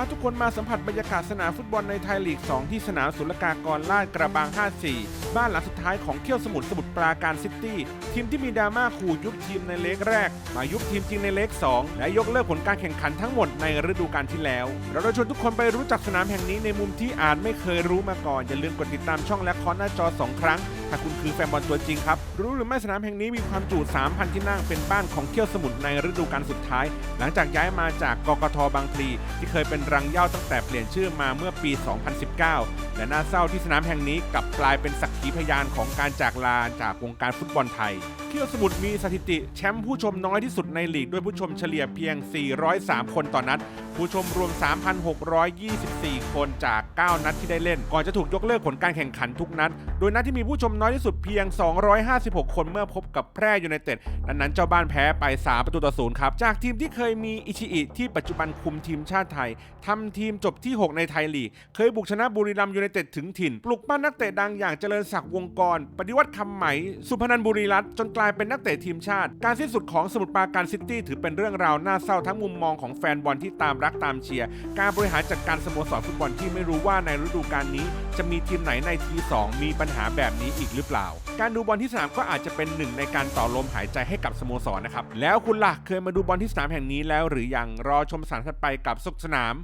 าทุกคนมาสัมผัสบรรยากาศสนามฟุตบอลในไทยลีก 2 ที่สนามศุลกากรลาดกระบัง 54 บ้านหลังสุดท้ายของเขี้ยวสมุทรสมุทรปราการซิตี้ ทีมที่มีดราม่าขู่ยุบทีมในเล็กแรก มายุบทีมจริงในเล็ก 2 และยกเลิกผลการแข่งขันทั้งหมดในฤดูกาลที่แล้ว เราจะชวนทุกคนไปรู้จักสนามแห่งนี้ในมุมที่อาจไม่เคยรู้มาก่อนอย่าลืมกดติดตามช่องและคอนหน้าจอ 2 ครั้ง ถ้าคุณคือแฟนบอลตัวจริงครับ รู้หรือไม่สนามแห่งนี้มีความจุ 3,000 ที่นั่งเป็นบ้านของเขี้ยวสมุทในฤดูกาลสุดท้าย หลังจากย้ายมาจากกกทบางพลีที่เคยเป็นรังเย้าตั้งแต่เปลี่ยนชื่อมาเมื่อปี 2019 และน่าเศร้าที่สนามแห่งนี้กลับกลายเป็นสักขีพยานของการจากลาจากวงการฟุตบอลไทยเขี้ยวสมุทรมีสถิติแชมป์ผู้ชมน้อยที่สุดในลีกด้วยผู้ชมเฉลี่ยเพียง 403 คนต่อนัด ผู้ชมรวม 3,624 คนจาก 9 นัดที่ได้เล่น ก่อนจะถูกยกเลิกผลการแข่งขันทุกนัด โดยนัดที่มีผู้ชมน้อยที่สุดเพียง 256 คนเมื่อพบกับแพร่ยูไนเต็ดดังนั้นเจ้าบ้านแพ้ไป 3 ประตูต่อศูนย์ครับ จากทีมที่เคยมีอิชิอิที่ปัจจุบันคุมทีมชาติไทยทำทีมจบที่ 6 ในไทยลีก เคยบุกชนะบุรีรัมย์ยูไนเต็ดถึงถิ่น ปลุกปั้นนักเตะดังอย่างเจริญศักดิ์วงกร ปฏิวัติคำไหม สุพนันบุรีรัตน์จนกลายเป็นนักเตะทีมชาติ การสิ้นสุดของสมุทรปราการซิตี้ถือเป็นเรื่องราวน่าเศร้าทั้งมุมมองของแฟนบอลที่ตามรักตามเชียร์ การบริหารจัดการสโมสรฟุตบอลที่ไม่รู้ว่าในฤดูกาลนี้ จะมีทีมไหนในทีสองมีปัญหาแบบนี้อีกหรือเปล่า การดูบอลที่สนามก็อาจจะเป็นหนึ่งในการต่อลมหายใจให้กับสโมสรนะครับ แล้วคุณล่ะเคยมาดูบอลที่สนามแห่งนี้แล้วหรือยังรอชมสนามถัดไปกับสุขสนาม